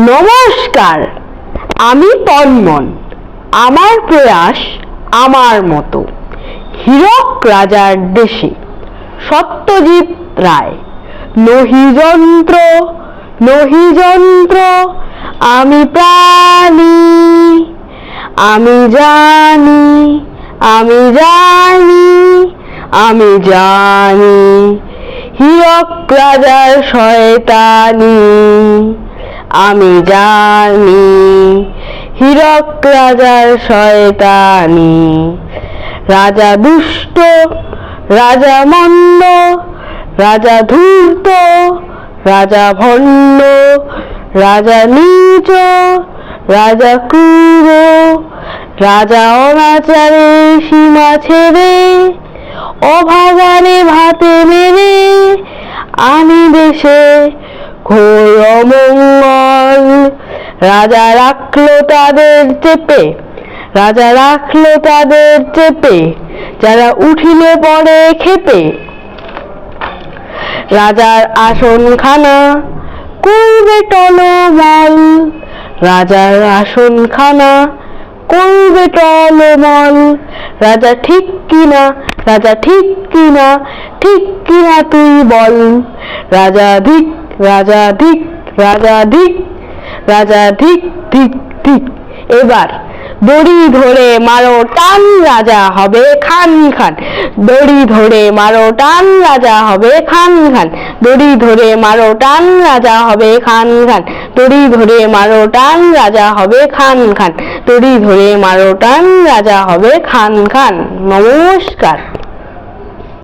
নমস্কার, আমি তন্মন। আমার প্রয়াস আমার মতো। হীরক রাজার দেশে সত্যজিৎ রায়। নহি যন্ত্র নহি যন্ত্র, আমি প্রাণী। আমি জানি আমি জানি আমি জানি। হীরক রাজার শয়তানি। আমি জানি, হীরক রাজার শয়তানি। রাজা দুষ্ট, রাজা মন্দ, রাজা ধূর্ত, রাজা ভণ্ড, রাজা নীচ, রাজা ক্রূর, রাজা অনাচারে সীমা ছেড়ে, অভাগানে ভাতে মেরে, আমি দেশে ঘোর অমঙ্গল রাজা রাখল তাদের চেপে, রাজা রাখল তাদের চেপে, যারা উঠিলে পরে খেপে। রাজার আসনখানা করবে টলমল। রাজার আসনখানা করবে টলমল। রাজা ঠিক কিনা, রাজা ঠিক কিনা ঠিক কিনা তুই বল। রাজা ধিক রাজা ধিক রাজা ধিক রাজা ধিক ধিক ধিক এবার দড়ি ধরে মারো, টান রাজা হবে খান খান। দড়ি ধরে মারো, টান রাজা হবে খান খান। দড়ি ধরে মারো, টান রাজা হবে খান খান। দড়ি ধরে মারো, টান রাজা হবে খান খান। দড়ি ধরে মারো, টান রাজা হবে খান খান। নমস্কার।